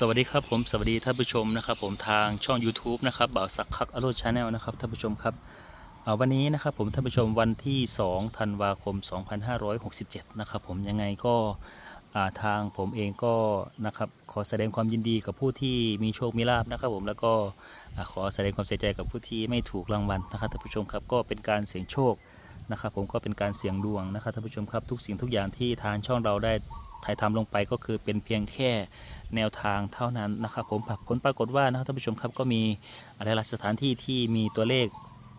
สวัสดีครับผมสวัสดีท่านผู้ชมนะครับ ผมทางช่อง YouTube นะครับบ่าวสักคักอโรชาแนลนะครับท่านผู้ชมครับวันนี้นะครับผมท่านผู้ชมวันที่2ธันวาคม 2567 นะครับผมยังไงก็ทางผมเองก็นะครับขอแสดงความยินดีกับผู้ที่มีโชคมีลาบนะครับ ผมแล้วก็ขอแสดงความเสียใจกับผู้ที่ไม่ถูกรางวัลนะครับท่านผู้ชมครับก็เป็นการเสี่ยงโชคนะครับผมก็เป็นการเสี่ยงดวงนะครับท่านผู้ชมครับทุกสิ่งทุกอย่างที่ทางช่องเราได้ ถ่ายทำลงไปก็คือเป็นเพียงแค่แนวทางเท่านั้นนะครับผมผลปรากฏว่านะครับท่านผู้ชมครับก็มีอะไรลักษณ์สถานที่ที่มีตัวเลข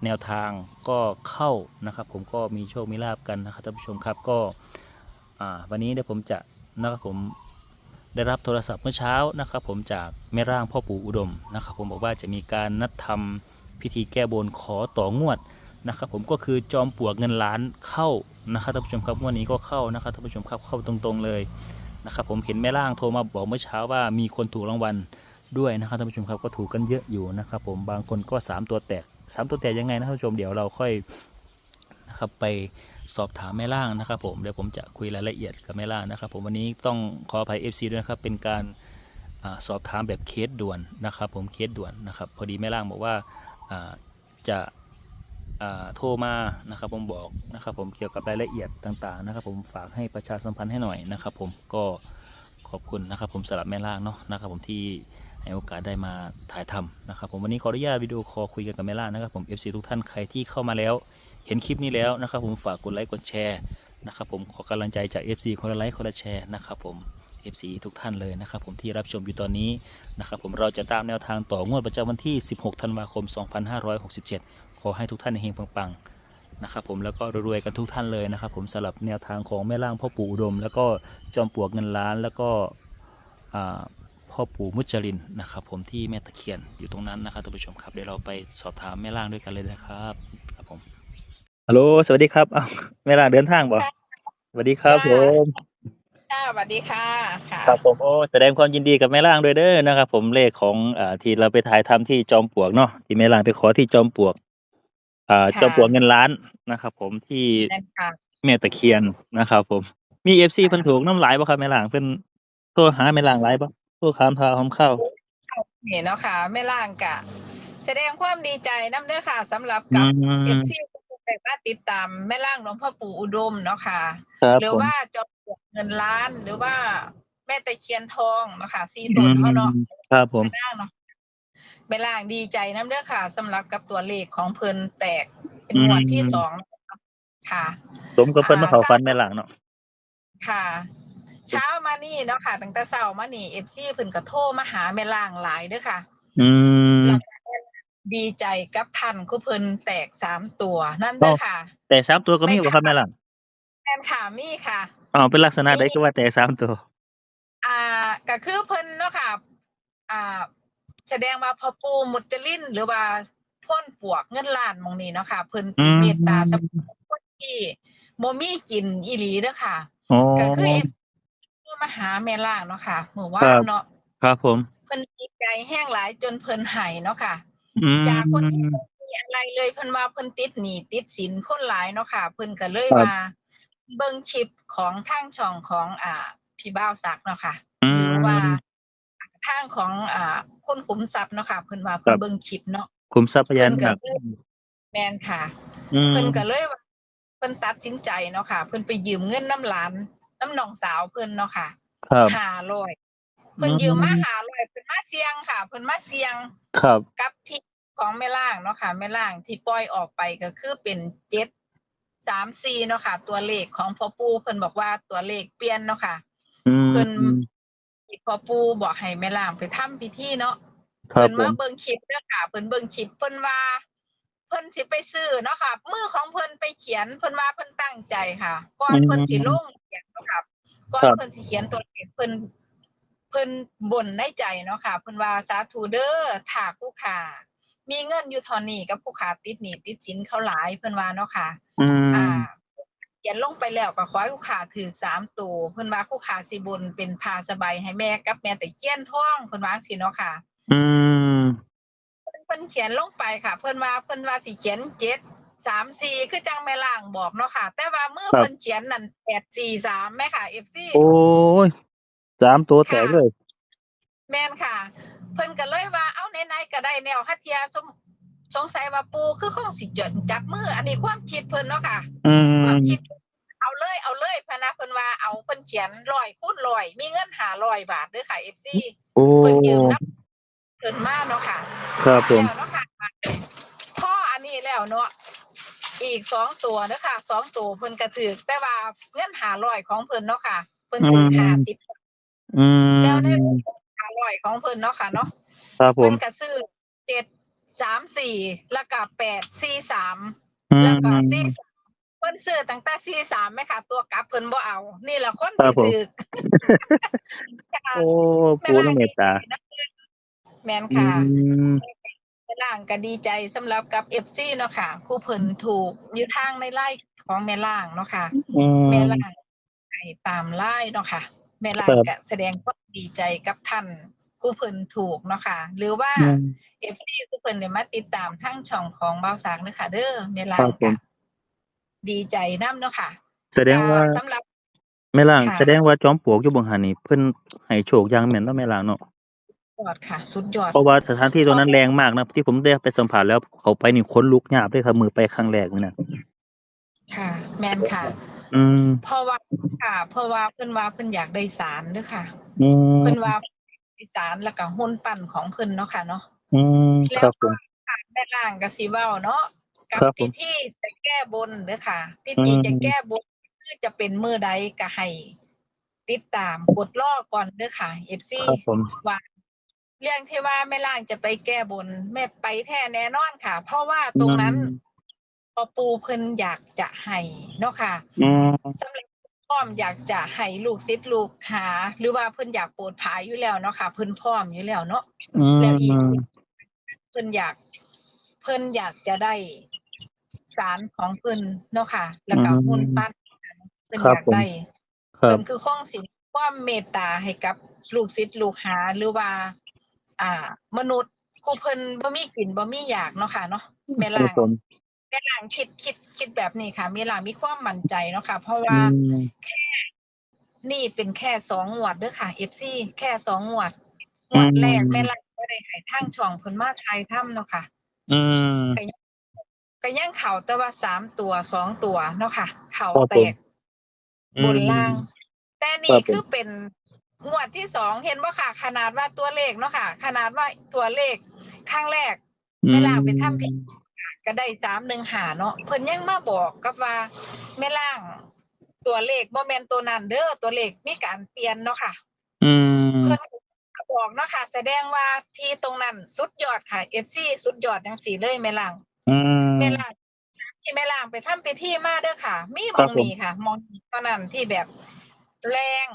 แนวทางก็เข้านะครับ ผมก็มีโชคมีลาบกันนะครับท่านผู้ชมครับก็วันนี้เดี๋ยวผมจะนะครับผมได้รับโทรศัพท์เมื่อเช้านะครับ ผมจากแม่ร่างพ่อปู่อุดมนะครับ ผมบอกว่าจะมีการนัดทำพิธีแก้บนขอต่องวดนะครับ ผมก็คือจอมปลวกเงินล้านเข้า นะครับท่านผู้ชมครับวันนี้ก็เข้านะครับท่านผู้ชมครับเข้าตรงๆเลยนะครับผมเห็นแม่ล่างโทรมาบอกเมื่อเช้าว่ามีคนถูกรางวัลด้วยนะครับท่านผู้ชมครับก็ถูกกันเยอะอยู่นะครับผมบางคนก็ 3 ตัวแตก 3 ตัวแตกยังไงนะท่านผู้ชมเดี๋ยวเราค่อยนะครับไปสอบถามแม่ล่างนะครับผมเดี๋ยวผมจะคุยรายละเอียดกับแม่ล่างนะครับผมวันนี้ต้องขออภัย FC ด้วยนะครับเป็นการอสอบถามแบบเคสด่วนนะครับผมเคสด่วนนะครับพอดีแม่ล่างบอกว่าจะ โทรมานะครับผมบอกนะครับผมเกี่ยวกับรายละเอียดต่างๆนะครับผมฝากให้ประชาสัมพันธ์ให้หน่อยนะครับผมก็ขอบคุณนะครับผมสำหรับแม่ล่างเนาะนะครับผมที่ให้โอกาสได้มาถ่ายทำนะครับผมวันนี้ขออนุญาตวิดีโอคอลคุยกันกับแม่ล่างนะครับผม FC ทุกท่านใครที่เข้ามาแล้ว เห็นคลิปนี้แล้วนะครับผมฝากกดไลค์กดแชร์นะครับผมขอกำลังใจจาก FC คนละไลค์คนละแชร์นะครับผม FC ทุกท่านเลยนะครับผมที่รับชมอยู่ตอนนี้นะครับผมเราจะตามแนวทางต่องวดประจำวันที่ 16 ธันวาคม 2567 ขอให้ทุกท่านเฮงปังๆนะครับผมแล้วก็รวยๆกันทุกท่านเลยนะครับ ผมสำหรับแนวทางของแม่ล่างพ่อปู่อุดม แล้วก็จอมปลวกเงินล้านแล้วก็อ่าพ่อปู่มุจลินนะครับ ผมที่แม่ตะเคียนอยู่ตรงนั้นนะครับท่านผู้ชมครับเดี๋ยวเราไปสอบถามแม่ล่างด้วยกันเลยนะครับครับผมฮัลโหลสวัสดีครับอ้าวแม่ล่างเดินทางบ่สวัสดีครับผมค่ะสวัสดีค่ะค่ะครับผมโอ้แสดงความยินดีกับแม่ล่างด้วยเด้อนะครับ ผมเลขของอ่าที่เราไปถ่ายทำที่จอมปลวกเนาะที่แม่ล่างไปขอที่จอมปลวก อ่าจอมปลวกเงินล้านนะครับผมที่นั่นค่ะแม่ตะเคียนนะครับผมมีเอฟซีเพิ่นถูกน้ำลายบ่ครับแม่ล่างเพิ่นโทรหาแม่ล่างหลายบ่โทรถามทางของเข้านี่เนาะค่ะแม่ล่างกะ แสดงความดีใจน้ำเด้อค่ะสำหรับอืกับมเอฟซีที่มาติดตามแม่ล่างหลวงพ่อปู่อุดมเนาะค่ะครับหรือผมว่าจอมปลวกเงินล้านหรือว่าแม่ตะเคียนทองเนาะค่ะซีอืตุนเขาเนาะมครับผมแม่ล่างเนาะ แม่ล่างดีใจน้ำเด้อค่ะสำหรับกับตัวเลขของเพิ่นแตกเป็นงวดที่สองค่ะ สมกับเพิ่นมาเข้าฝันแม่ล่างเนาะค่ะ เช้ามานี่เนาะค่ะตั้งแต่เช้ามานี่เอฟซีเพิ่นก็โทรมาหาแม่ล่างหลายเด้อค่ะ อืมดีใจกับท่านคู่เพิ่นแตกสามตัวนั่นเด้อค่ะ แต่สามตัวก็มีบ่ครับแม่ล่างแฟนขามี่ค่ะอ๋อเป็นลักษณะใดก็ว่าแต่สามตัว อ่าก็คือเพิ่นเนาะค่ะ อ่า แสดงว่าพ่อปู่มุจลินหรือว่าพ่นปวกเงินล้านหมองนี้เนาะค่ะเพิ่นสิอืมเมตตาสำหรับคนที่บ่มีกินอีหลีเด้อค่ะอ๋อก็คือเอฟซีมาหาแม่ล่างเนาะค่ะเมื่อวาครันบเนาะครับผมเพิ่นดีใจแห้งหลายจนเพิ่นไห้เนาะค่ะอืมจากคนที่บ่มีอะไรเลยเพิ่นว่าเพิ่นติดหนี้ติดสินคนหลายเนาะค่ะเพิ่นก็เลยครับมาเบิ่งชิปของทางช่องของอ่าพี่บ้าวซักเนาะค่ะอืหรือว่าม ทางของอ่าคนขุมทรัพย์เนาะค่ะเพิ่นว่าเพิ่ครันบเบิ่งคลิปเนาะคุมทรัพยานเพิ่นก็หนักเลยแม่นค่ะ อืมเพิ่นก็เลยว่าเพิ่นตัดสินใจเนาะค่ะ เพิ่นไปยืมเงินน้ำหลานน้ำน้องสาวเพิ่นเนาะค่ะครับ ห้าร้อยเพิ่นยืมมาห้าร้อยเพิ่นมาเสี่ยงค่ะเพิ่นมาเสี่ยงครับ กับที่ของแม่ล่างเนาะค่ะแม่ล่างที่ปล่อยออกไปก็คือเป็นเจ็ดสามสี่เนาะค่ะ ตัวเลขของพ่อปู่เพิ่นบอกว่าตัวเลขเปลี่ยนเนาะค่ะ อืมเพิ่น ที่พ่อปู่บอกให้แม่ล่างไปทำพิธีเนาะครัเพิ่บนผมมาเบิ่งคลิปเด้อค่ะเพิ่นเบิ่งคลิปเพิ่นว่า เพิ่นสิไปซื้อเนาะค่ะ มือของเพิ่นไปเขียนเพิ่นว่าเพิ่นตั้งใจค่ะ ก่อนเพิ่นสิลงเขียนเนาะค่ะก่อนเพิ่นสิเขียนตัวเลขเพิ่นเพิ่นบ่นในใจเนาะค่ะเพิ่นว่าสาธุเด้อถ้าผู้ค้ามีเงินอยู่เทอนนี้กับผู้ค้าติดหนี้ติดสินเขาหลายเพิ่นว่าเนาะค่ะอืมอ่า เขียนลงไปแล้วก็ขอให้คู่ขาถือสามตัวเพิ่นว่าคู่ขาสิบุญเป็นพาสบายให้แม่กับแม่แต่เขียนท่องเพิ่นว่าสิเนาะค่ะ อืมเพิ่นเพิ่นเขียนลงไปค่ะ เพิ่นว่าเพิ่นว่าสิเขียนเจ็ดสามสี่คือจังแม่ล่างบอกเนาะค่ะ แต่ว่ามือครับเพิ่นเขียนนั่นแปดสี่สามแม่ค่ะเอฟซีโอ้ยสามตัวแตกเลย แม่นค่ะ เพิ่นก็เลยว่าเอาไหนๆก็ได้แนวฮัทยาสม สงสัยว่าปูคือคงสิหย่อนจับมือ อันนี้ความคิดเพิ่นเนาะค่ะอืความมคิด เอาเลยเอาเลยพะนะเพิ่นว่าเอาเพิ่นเขียนร้อยคูณร้อย มีเงินหาร้อยบาทเด้อค่ะ FC โอ้เพิ่นยืมนับเกินมาเนาะค่ะ ครับผม แล้วเนาะค่ะพ่ออันนี้แล้วเนาะอีกสองตัวเด้อค่ะสองตัวเพิ่นกระถือแต่ว่าเงินหาร้อยของเพิ่นเนาะค่ะเพิ่นถือห้าสิบอืมแล้วในหาร้อยของเพิ่นเนาะค่ะเนาะครับผเพิ่มนก็ซื้อเจ็ด สามสี่แล้วก็แปดสี่สามอืแล้วก็มสี่สามเพิ่นซื้อตั้งแต่สี่สามไหมค่ะ ตัวกลับเพิ่นบ่เอา นี่แหละคนครัสิบผมถือค่ะโอ้ปูน้องเมตตาแม่นอืค่ะมล่างก็ดีใจสำหรับกับ FC เนาะค่ะครูเพิ่นถูกอยู่ทางในไล่ของแม่ล่างเนาะค่ะอืมแม่ล่างให้ตามไล่เนาะค่ะแม่ล่างครับก็แสดงความดีใจกับท่าน ครูเพิ่นถูกเนาะค่ะ หรือว่าอืม FC ครูเพิ่นเนี่ยมาติดตามทั้งช่องของเบาสากเนาะค่ะเด้อแม่ล่าครังบผมก็ดีใจนํเนาะค่ะ แสดงว่าอ่สำหรับแม่ล่างค่ะแสดงว่าจอมปลวกอยู่เบงหันนี่เพิ่นให้โชคอย่างแม่นเนาะแม่ล่างเนาะยอดค่ะ สุดยอดเพราะว่าสถานที่ตรงนั้นแรงมากนะที่ผมได้ไปสัมผัสแล้วเขาไปนี่ขนลุกหยาบเลยครับมือไปครั้งแรกนี่นะค่ะ แม่นค่ะ อืมเพราะว่าค่ะ เพราะว่าเพิ่นว่าเพิ่นอยากได้สารเด้อค่ะอืมเพิ่นว่า อีสารแล้วก็หุ้นปั่นของเพิ่นเนาะค่ะเนาะอืมครับผมแม่ล่างก็สิเว้าเนาะกับครับผมพิธีจะแก้บนเด้อค่ะพิธีอืมจะแก้บนคือจะเป็นมื้อใดก็ให้ติดตามกดรอก่อนเด้อค่ะ FC ครับผมว่าเรื่องที่ว่าแม่ล่างจะไปแก้บนแม่ไปแท้แน่นอนค่ะ เพราะว่าตรงนั้นพอปูเพิ่นอยากจะให้เนาะค่ะอืมสำหรับ พร้อมอยากจะให้ลูกศิษย์ลูกหาหรือว่าเพิ่นอยากโปรดภายอยู่แล้วเนาะค่ะ เพิ่นพร้อมอยู่แล้วเนาะอืมแล้วอีกเพิ่นอยาก เพิ่นอยากจะได้สารของเพิ่นเนาะค่ะ แล้วก็หุ่นปั้นเพิ่นอยากได้ครัเพิ่บนคือคงสิความเมตตาให้กับลูกศิษย์ลูกหาหรือว่า อ่า มนุษย์ผู้เพิ่นบ่มีกินบ่มีอยากเนาะค่ะเนาะแม่ครัล่าบง ผมแม่ล่างคิดคิดคิดแบบนี้ค่ะแม่ล่างมีความมั่นใจเนาะค่ะ เพราะอืว่ามนี่เป็นแค่สองงวดเด้อค่ะ FC แค่สองงวดงวดแรกแม่ล่างก็ได้ให้ทางช่องเพิ่นมาทายถ้ำเนาะค่ะ อืมก็ยังเข่าแต่ว่าสามตัวสองตัวเนาะค่ะ เข่าครับผมแตกบนล่าง แต่ครันี่บผมคือเป็นงวดที่สองเห็นว่าค่ะ ขนาดว่าตัวเลขเนาะค่ะ ขนาดว่าตัวเลขข้างแรกเวลาไปทำผิด ก็ได้สามหนึ่งหาเนาะเพิ่นยังมาบอกกับว่าแม่ล่างตัวเลขบ่แม่นตัวนั้นเด้อตัวเลขมีการเปลี่ยนเนาะค่ะ อืมเพิ่นบอกเนาะค่ะ แสดงว่าที่ตรงนั้นสุดยอดค่ะ FC สุดยอดจังสีเลยแม่ล่างอืมแม่ล่างที่แม่ล่างไปทำพิธีมาเด้อค่ะ มีหมครัอบงผมนี้ค่ะหมองนี้เท่านั้นที่แบบแรง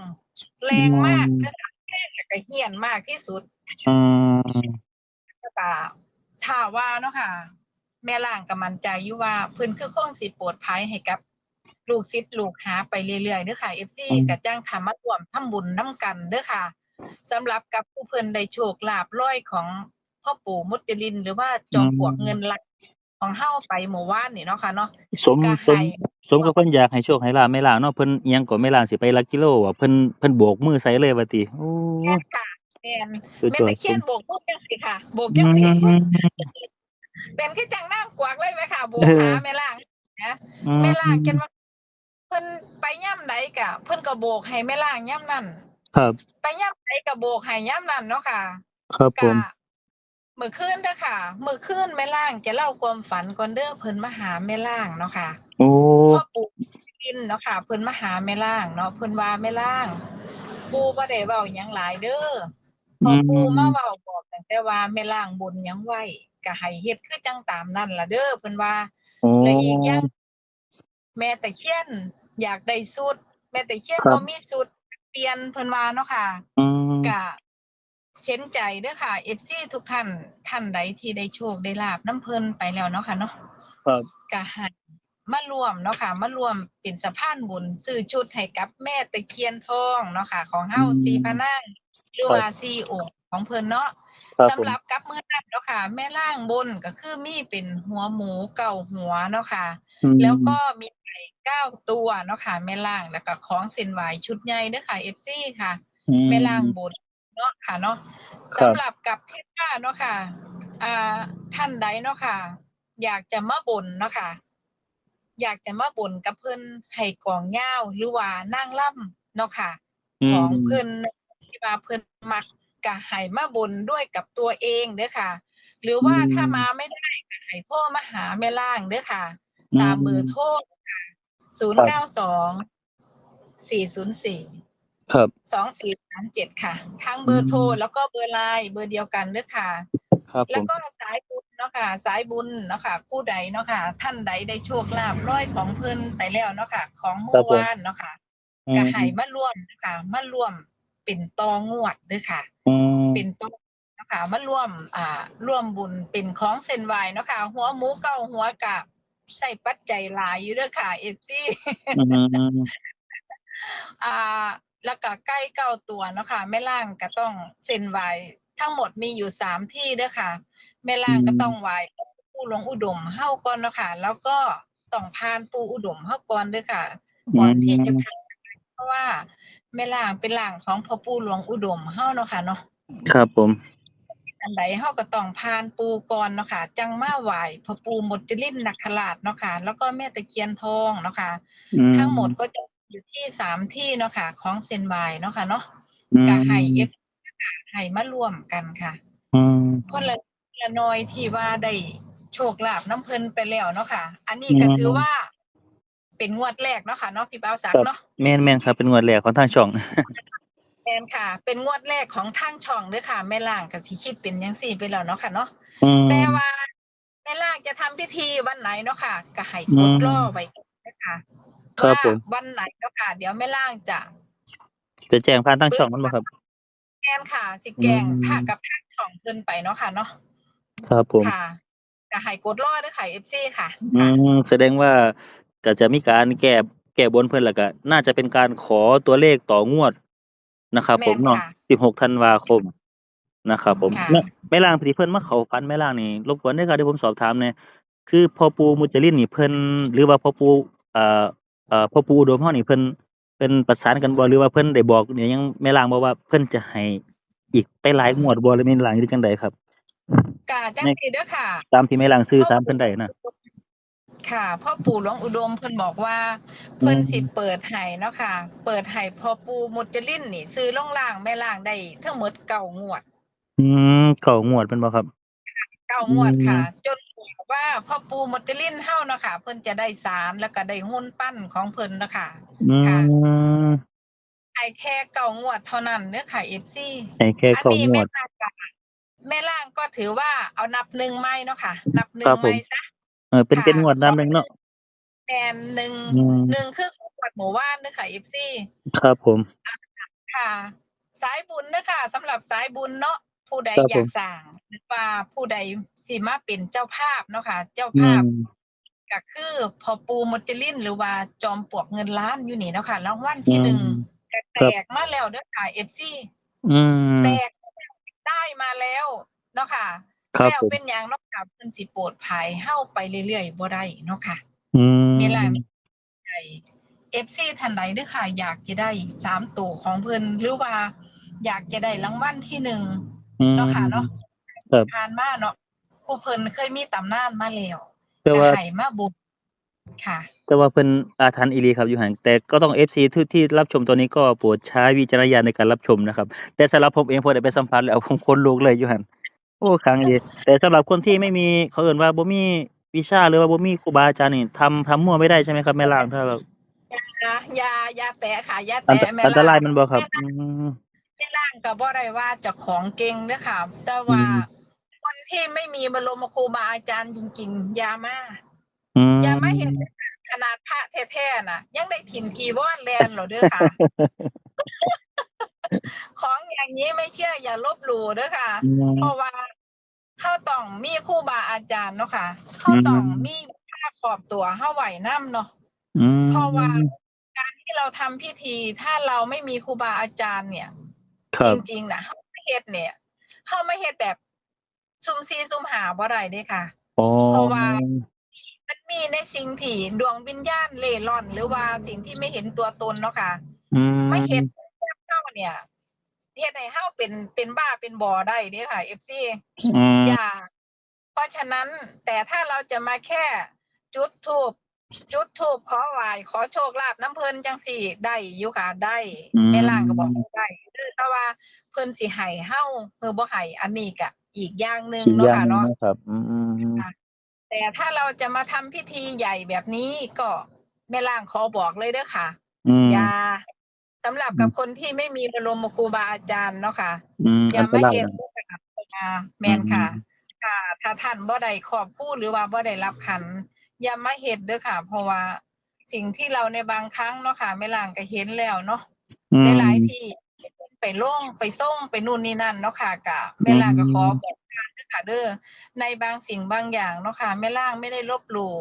แรงมากเด้อค่ะแรงแล้วก็เฮี้ยนมากที่สุดอืมก็ตาถ้าว่าเนาะค่ะ แม่ล่างก็มั่นใจอยู่ว่าเพิ่นคือคงสิโปรดภัยให้กับลูกศิษย์ลูกหาไปเรื่อยๆเด้อค่ะ FC ก็จ้างทำมาร่วมทำบุญนํกันเด้อค่ะสำหรับกับผู้เพิ่นได้โชคลาภร้อยของพ่อปู่มุจลิน หรือว่าจอมปลวกเงินหลักของเฮาไปเมื่อวานนี่เนาะค่ะเนาะสมก็สมให้สมกับเพิ่นอยากให้โชคให้ลาภแม่ล่างเนาะเพิ่นอิหยังก็แม่ล่างสิไปลักกิโลว่ะเพิ่นเพิ่นโบกมือใส่เลยว่าติโอ้แม่นค่ะแม่นสุดแม่ยอตะดเคียนโบกมือจังซี่ค่ะโบกอืจังซี่ม เป็นคือจังนางกวักเลยไหมค่ะโบกเออหาแม่ล่างนะอืมแม่ล่างเห็นว่าเพิ่นไปย่ำใดกะเพิ่นก็โบกให้แม่ล่างย่ำนั่นครับ ไปย่ำใดก็โบกให้ย่ำนั่นเนาะค่ะ ครับผกะมมื้อคืนเด้อค่ะ มื้อคืนแม่ล่างจะเล่าความฝันก่อนเด้อเพิ่นมาหาแม่ล่างเนาะค่ะโอ้พ่อปู่กินเนาะค่ะ เพิ่นมาหาแม่ล่างเนาะเพิ่นว่าแม่ล่าง ปู่บ่ได้เว้าหยังหลายเด้อ พอปู่มาเว้าบอกตั้งแต่ว่าแม่ล่างบุญหยังไว้ก็ให้เฮ็ดคือจังตามนั่นล่ะเด้อเพิ่นว่าโอ้และอีกอย่างแม่ตะเคียนอยากได้สูตรแม่ตะเคียนครับบ่มีสูตรเปลี่ยนเพิ่นว่าเนาะค่ะอืมก็เห็นใจเด้อค่ะ FC ทุกท่านท่านใดที่ได้โชคได้ลาบน้ำเพิ่นไปแล้วเนาะค่ะเนาะครับก็ให้มารวมเนาะค่ะมารวมเป็นสะพานบุญซื้อชุดให้กับแม่ตะเคียนทองเนาะค่ะ ของเฮาอืมสีพระนาง หรือว่าสีองค์ของเพิ่นเนาะครับสำผมหรับกับมื้อนั้นเนาะค่ะ แม่ล่างบนก็คือมีเป็นหัวหมูเก่าหัวเนาะค่ะอืมแล้วก็มีไก่เก้าตัวเนาะค่ะ แม่ล่างแล้วก็ของเส้นไหวชุดใหญ่เด้อค่ะ FC ค่ะอืแม่ล่างบนเนาะค่ะเนาะครับสำหรับกับที่ว่าเนาะค่ะ อ่าท่านใดเนาะค่ะ อยากจะมาบ่นเนาะค่ะ อยากจะมาบ่นกับเพิ่นให้กองยาวหรือว่านั่งล่ำเนาะค่ะอืขมองเพิ่นที่ ว่าเพิ่นมักกะให้มาบนด้วยกับตัวเองเด้อค่ะ หรือว่าอืมถ้ามาไม่ได้ก็ให้โทรมาหาแม่ล่างเด้อค่ะ ตามเบอร์โทรค่ะ092 404ครับ2437ค่ะ ทั้งเบอร์โทรแล้วก็เบอร์ไลน์เบอร์เดียวกันเด้อค่ะ ครับผแล้วมก็สายบุญเนาะค่ะ สายบุญเนาะค่ะผู้ใดเนาะค่ะ ท่านใดได้โชคลาภร้อยของเพิ่นไปแล้วเนาะค่ะ ของเมื่อวานเนาะค่ะอืก็มให้มาร่วมนะคะมาร่วม เป็นตองวดด้วยค่ะอืมเป็นต้นนะคะมาร่วมอ่าร่วมบุญเป็นของเซนไหวเนาะค่ะ หัวหมูเก้าหัวกะใส่ปัจจัยหลายอยู่เด้วยค่ะเอฟซีอืมอ่าแล้วก็ใกล้เก้าตัวเนาะค่ะแม่ล่างก็ต้องเซนไหวทั้งหมดมีอยู่สามที่เด้อค่ะแม่ล่างก็ต้องไหวผู้หลวงอุดมเฮาก่อนเนาะค่ะแล้วก็ต้องพานปูอุดมเฮาก่อนเด้อค่ะก่อนที่จะทำเพราะว่า แม่ล่างเป็นล่างของพ่อปู่หลวงอุดมเฮาเนาะค่ะเนาะครับผม อันใดเฮาก็ต้องผ่านปูก่อนเนาะค่ะ จังมาไหว้พ่อปู่มุจลินนักขราชเนาะค่ะ แล้วก็แม่ตะเคียนทองเนาะค่ะ อืม ทั้งหมดก็จะอยู่ที่สามที่เนาะค่ะ ของเซนไวเนาะค่ะเนาะอืมก็ให้เอฟให้มาร่วมกันค่ะ อืม คนละละน้อยที่ว่าได้โชคลาภน้ำเพิ่นไปแล้วเนาะค่ะ อันนี้ก็ถือว่า เป็นงวดแรกเนาะค่ะเนาะพี่บ่าวสักดิ์เนาะแม่นแม่นครับเป็นงวดแรกของทางช่องแมนค่ะ เป็นงวดแรกของทางช่องเด้อค่ะแม่ล่างกับสิคิดเป็นยังสี่ไปแล้วเนาะค่ะเนาะอืมแต่ว่าแม่ล่างจะทำพิธีวันไหนเนาะค่ะก็ให้กดอืมรอไว้นะคะครับว่าผมวันไหนเนาะค่ะ เดี๋ยวแม่ล่างจะ จะแจ้งผ่านทางช่องมันบ่ครับแกนค่ะ สิแกงอืมถ้ากับทางช่องเกินไปเนาะค่ะเนาะครับผมค่ะก็ให้กดรอเด้อค่ะเอฟซีค่ะอืค่ะมแสดงว่า ก็จะมีการแก้แก้บนเพิ่นแล้วก็น่าจะเป็นการขอตัวเลขต่องวดนะครับ ผมเนาะแม่นค่ะ16ธันวาคมนะครับผมค่ะแม่แม่ล่างที่เพิ่นมาเข้าฝันแม่ล่างนี่รบกวนได้ครับเดี๋ยวผมสอบถามหน่อยคือพ่อปู่มุจลินนี่เพิ่นหรือว่าพ่อปู่เอ่อเอ่อพ่อปู่อุดมเฮานี่เพิ่นเพิ่นประสานกันบ่หรือว่าเพิ่นได้บอกเนี่ยยังแม่ล่างบอกว่าเพิ่นจะให้อีกไปหลายงวดบ่หรือแม่ล่างหรือจังใดครับกาจังสีเด้อค่ะ ตามที่แม่ล่างสื่อสารเพิ่นได้นะ ค่ะพ่อปู่หลวงอุดมเพิ่นบอกว่า เพิ่นสิเปิดให้เนาะค่ะ เปิดให้พ่อปู่มุจลินนี่ซื้อล่องล่างแม่ล่างได้ทั้งหมดเก่างวด อืมเก่างวดเป็นบ่ครับเก้างวดค่ะ จนกว่าว่าพ่อปู่มุจลินเฮาเนาะค่ะ เพิ่นจะได้สารแล้วก็ได้หุ้นปั้นของเพิ่นเนาะค่ะอืค่ะมให้แค่เก้างวดเท่านั้นเด้อค่ะ FC ให้แค่อันเก่านี้งวแม่ดล่างก็แม่ล่างก็ถือว่าเอานับหนึ่งไม้เนาะค่ะ นับหนึ่ครังบผมไม้ซะ เออ เป็นค่ะเป็นงวดน้ำเองเนาะ แมนหนึ่ง อืมหนึ่ง คือของวัดหมู่บ้านเด้อค่ะ FC ครับผมค่ะ สายบุญเด้อค่ะ สำหรับสายบุญเนาะ ผู้ใดครับอยากสั่งหรือว่าผู้ใดสิมาเป็นเจ้าภาพเนาะค่ะ เจ้าอืภาพ ม ก็คือพอปูมุจลิน หรือว่าจอมปลวกเงินล้านอยู่นี่เนาะค่ะ รางวัลที่หนึ่ง ก็แตกมาแล้วเด้อค่ะ FC อืมแตกได้มาแล้วเนาะค่ะ ครับแล้วผมเป็นอย่างเนาะค่ะเพิ่นสิโปรดภัยเฮาไปเรื่อยๆบ่ได้เนาะค่ะ อืมมีหลายใจ FC ท่านใดเด้อค่ะ อยากจะได้สามตัวของเพิ่นหรือว่า อยากจะได้รางวัลที่หนึ่งอืมเนาะค่ะเนาะครับผ่านมาเนาะครูเพิ่นเคยมีตำนานมาแล้วแต่ว่าให้มาบุญค่ะ แต่ว่าเพิ่นอาถรรพ์อีหลีครับอยู่หันแต่ก็ต้อง FC ที่ที่รับชมตัวนี้ก็โปรดใช้วิจารณญาณในการรับชมนะครับ แต่สำหรับผมเองพอได้ไปสัมผัสแล้วผมคนลุกเลยอยู่หันโอ้ครั้งดีแต่สำหรับคนที่ไม่มีเขาเอ่นว่าบ่มีวิชาหรือว่าบ่มีครูบาอาจารย์นี่ทำทำมั่วไม่ได้ใช่ไหมครับแม่ล่างถ้าเรานะอยาอยาแตะค่ะอยาอันแตะตแม่อันตรายล่ะมันบ่ครับอืม แม่ล่างก็บ่ได้ว่าเจะของเก่งเด้อค่ะ แต่ว่าอืม คนที่ไม่มีบรมครูบาอาจารย์จริงๆอย่ามาอืม อย่ามาเห็นขนาดพระแท้ๆน่ะ ยังได้ถิ่มกีวอนแลนเหรอเด้อค่ะ ของอย่างนี้ไม่เชื่ออย่าลบหลู่เด้อค่ะอืมเพราะว่าเขาต้องมีครูบาอาจารย์เนาะค่ะเขาต้องมีผ้าขอบตัวเฮาไหวน้ำเนาะอืมเพราะว่าการที่เราทำพิธีถ้าเราไม่มีครูบาอาจารย์เนี่ยครัจบริงๆนะเฮาไม่เฮ็ดเนี่ยเฮาไม่เฮ็ดแบบซุ่มซีซุ่มหาบ่ได้เด้ค่ะอ๋อเพราะว่ามันมีในสิ่งที่ดวงวิญญาณเล่ร่อน หรือว่าสิ่งที่ไม่เห็นตัวตนเนาะค่ะอืมไม่เห็นแบบ เฮาเนี่ยเฮ็ดให้เฮาเป็นเป็นบ้าเป็นบอได้เด้ค่ะ FC อืมอย่า เพราะฉะนั้นแต่ถ้าเราจะมาแค่จุดทูบจุดทูบขอไหว้ขอโชคลาภน้ำเพิ่นจังสี่ได้อยู่ค่ะได้อืมแม่ล่างก็บอกว่าได้แต่ว่าเพิ่นสิให้เฮาคือบ่ให้อันนี้ก็อีกอย่างหนึงอีกเนาะอย่างค่ะหนึงเนาะนะครับอืมอืมอืมแต่ถ้าเราจะมาทำพิธีใหญ่แบบนี้ก็แม่ล่างขอบอกเลยเด้อค่ะอืมอย่า สำหรับกับคนที่ไม่มีบรมครูบาอาจารย์เนาะค่ะอืมอย่าอันตมาราเห็ยนนะผู้กระทำมาแมนค่ะอืมค่ะถ้าท่านบ่ได้ขอบผู้หรือว่าบ่ได้รับขันอย่ามาเห็ดเด้อค่ะ เพราะว่าสิ่งที่เราในบางครั้งเนาะค่ะไม่ล่างก็เห็นแล้วเนาะอืมหลายๆที่ไปลงไปส่งไปนู่นนี่นั่นเนาะค่ะกะแม่ล่างก็ขอบอกทางเด้อค่ะเด้อในบางสิ่งบางอย่างเนาะค่ะแม่ล่างไม่ได้ลบหลู่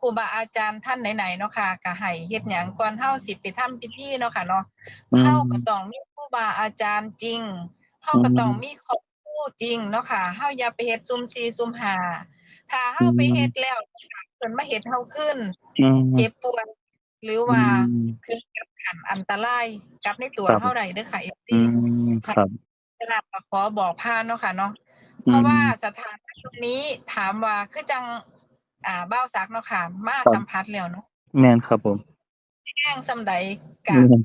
ครูบาอาจารย์ท่านไหนๆเนาะค่ะก็ให้เฮ็ดหยังก่อนเฮาสิไปทำพิธีเนาะค่ะเนาะอืมเฮาก็ต้องมีครูบาอาจารย์จริงเฮาก็ต้องมีครอบครูจริงเนาะค่ะเฮาอย่าไปเฮ็ดซุ่มสี่ซุ่มห้าถ้าเฮาไปเฮ็ดแล้วนะคะเพิ่นมาเฮ็ดเฮาขึ้นอืมเจ็บปวดหรือว่าอืมถึงกับขันอันตรายกับในตัวครับเท่าไหร่เด้อค่ะเอฟอืซีมครับเวลาขอบอกพานเนาะค่ะเนาะอืมเพราะว่าสถานที่ตรงนี้ถามว่าคือจัง อ่าบ้าวซักเนาะค่ะ มาสัมผัสแล้วเนาะแมนครับผมแห้งสำใดกะแม่น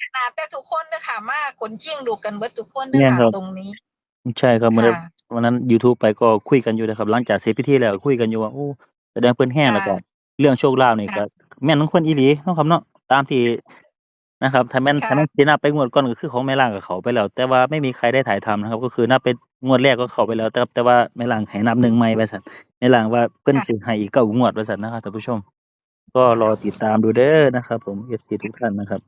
ขนาดแต่ทุกคนเด้อค่ะ มาคนจิ้งดูกันเบิดทุกคนเด้อแม่นค่ะครับตรงนี้ ใช่ครับเมื่อค่ะวันนั้น YouTube ไปก็คุยกันอยู่นะครับ หลังจากเสร็จพิธีแล้วคุยกันอยู่ว่าโอ้แสดงเพิ่นแห้งแล้วก็ค่ะเรื่องโชคลาภนี่ก็ค่ะแม่นของคนอีหลีเนาะครับเนาะตามที่ นะครับ ถ้าแม่นค่ะถ้าแม่นสินับไปงวดก่อน ก็คือของแม่ล่างกับเขาไปแล้ว แต่ว่าไม่มีใครได้ถ่ายทำนะครับ ก็คือนับเป็นงวดแรกก็เข้าไปแล้ว แต่ แต่ว่าแม่ล่างให้นับหนึ่งใหม่ว่าซั่นแม่ล่างว่า เพิ่นสิให้อีกเก้างวดว่าซั่นนะครับท่านผู้ชม ก็รอติดตามดูเด้อนะครับผม FC ทุกท่านนะครับ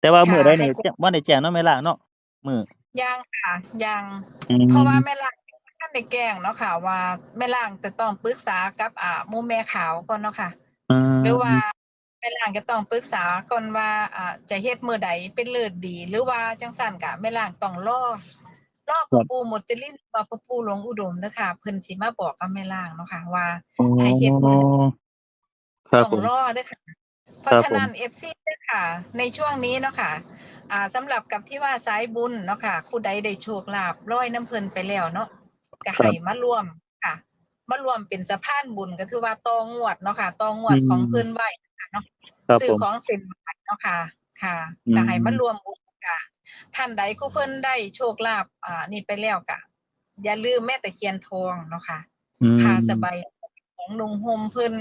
แต่ว่ามื้อใดนี่ให้กดแจ้ง บ่ได้แจ้งเนาะแม่ล่างเนาะ มื้อ ยังค่ะ ยัง อืมเพราะว่าแม่ล่างท่านได้แกล้งเนาะค่ะว่า แม่ล่างจะต้องปรึกษากับ อ่า หมู่แม่ขาวก่อนเนาะค่ะ อืมหรือว่า แม่ล่างก็ต้องปรึกษาก่อนว่าอ่าจะเฮ็ดมื้อใดเป็นเลิศดี หรือว่าจังซั่นก็แม่ล่างต้องรอรอพ่อปู่หมดจรินว่าพ่อปู่หลวงอุดมเด้อค่ะเพิ่นสิมาบอกกับแม่ล่างเนาะค่ะว่าอ๋อให้เฮ็ดมื้อใดครับต้อผงมรอเด้วยค่ะเพราะฉะนั้น FC เด้อค่ะ ในช่วงนี้เนาะค่ะอ่าสำหรับกับที่ว่าสายบุญเนาะค่ะผู้ใดได้โชคลาภร้อยน้ำเพิ่นไปแล้วเนาะก็ให้มารวมค่ะมารวมเป็นสะพานบุญก็คือว่าต่องวดเนาะค่ะต่องวดอืมของเพิ่นไว้นะ คะเนาะครับซื้อผมของเส้นบาทเนาะค่ะ ค่ะอืมก็ให้มารวมบุญค่ะท่านใดก็เพิ่นได้โชคลาภอ่า นี่ไปแล้วก็อย่าลืมแม่ตะเคียนทองเนาะค่ะอืมผ้าสบายของนุงโฮมเพิ่น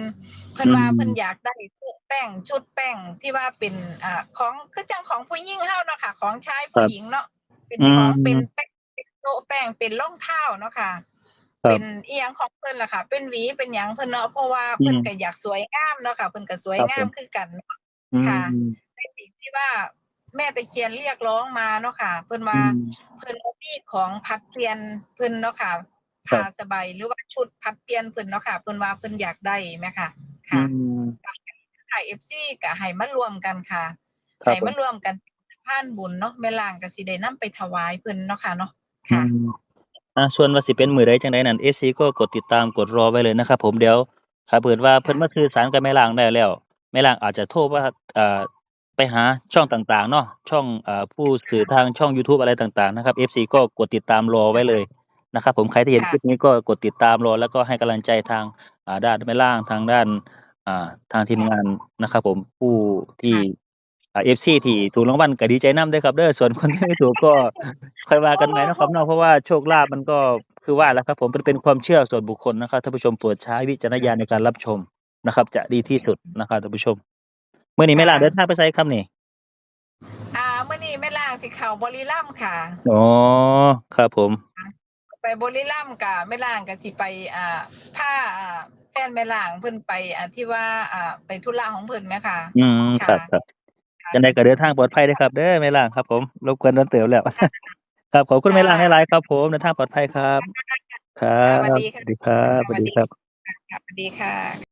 เพิ่นว่าอืมเพิ่นอยากได้พวกแป้งชุดแป้งที่ว่าเป็นอ่าของคือจังของผู้หญิงเฮาเนาะค่ะ ของชายผู้หญิงเนาะเป็นของอืมเป็นแป้งเป็นโต๊ะแป้งเป็นรองเท้าเนาะค่ะครับ เป็นอีหยังของเพิ่นล่ะค่ะ เป็นหวีเป็นหยังเพิ่นเนาะเพราะว่าเพิ่นอืมก็อยากสวยงามเนาะค่ะเพิ่นก็สวยครับงามผมคือกันอืมค่ะในสิ่งที่ว่าแม่ตะเคียนเรียกร้องมาเนาะค่ะ เพิ่นว่าอืมเพิ่นบ่มีของพัดเปลี่ยนเพิ่นเนาะค่ะครับผ้าสบายหรือว่าชุดพัดเปลี่ยนเพิ่นเนาะค่ะเพิ่นว่าเพิ่นอยากได้แม่ค่ะอืค่ะมถ่าย FC ก็ให้มารวมกันค่ะครับให้ผมมารวมกันผ่านบุญเนาะแม่ล่างก็สิได้นำไปถวายเพิ่นเนาะค่ะเนาะอืค่ะม อ่าส่วนว่าสิเป็นมือใดจังไดนั่น FC ก็กดติดตามกดรอไว้เลยนะครับผมเดี๋ยวถ้าเปิดว่าเพิ่นมาสื่อสารกับแม่ล่างได้แล้ว แม่ล่างอาจจะโทรว่าเอ่อไปหาช่องต่างๆเนาะช่องเอ่อผู้สื่อทางช่อง YouTube อะไรต่างๆนะครับ FC ก็กดติดตามรอไว้เลยนะครับผมใครที่เห็นค่ะคลิปนี้ก็กดติดตามรอ แล้วก็ให้กำลังใจทางอ่าด้านแม่ล่างทางด้านอ่าทางทีมงานนะครับผมผู้ที่ อ่า FC ที่ถูกรางวัลก็ดีใจนำด้วยครับเด้อส่วนคนที่ไม่ถูกก็ค่อยว่ากันใหม่เนาะครับเนาะเพราะว่าโชคลาภมันก็คือว่าแหล้วครับผมเป็นเป็นความเชื่อส่วนบุคคลนะครับท่านผู้ชมโปรดใช้วิจารณญาณในการรับชมนะครับ จะดีที่สุดนะครับท่านผู้ชมเมื่อนี้ไม่ลาเดินทางไปใช้คำนี่อ่ามื้อนี้แม่ล่างสิเข้าบุรีรัมย์ค่ะอ๋อครับผม ไปบุรีรัมย์ก็แม่ล่างก็สิไปอ่าพาอ่าแฟนแม่ล่างเพิ่นไปอ่าที่ว่าอ่าไปธุระของเพิ่นแม่ค่ะอืมคค่ะรับครับ จังไดก็เดินทางปลอดภัยเด้อครับ เด้อไม่ล่างครับ ผมรบกวนโดนเติมแล้ว ครับขอบคุณไม่ล่างให้หลายครับ ผมเดินทางปลอดภัยครับ ครับสวัสดีค่ะสวัสดีครับ สวัสดีครับค่ะสวัสดีค่ะ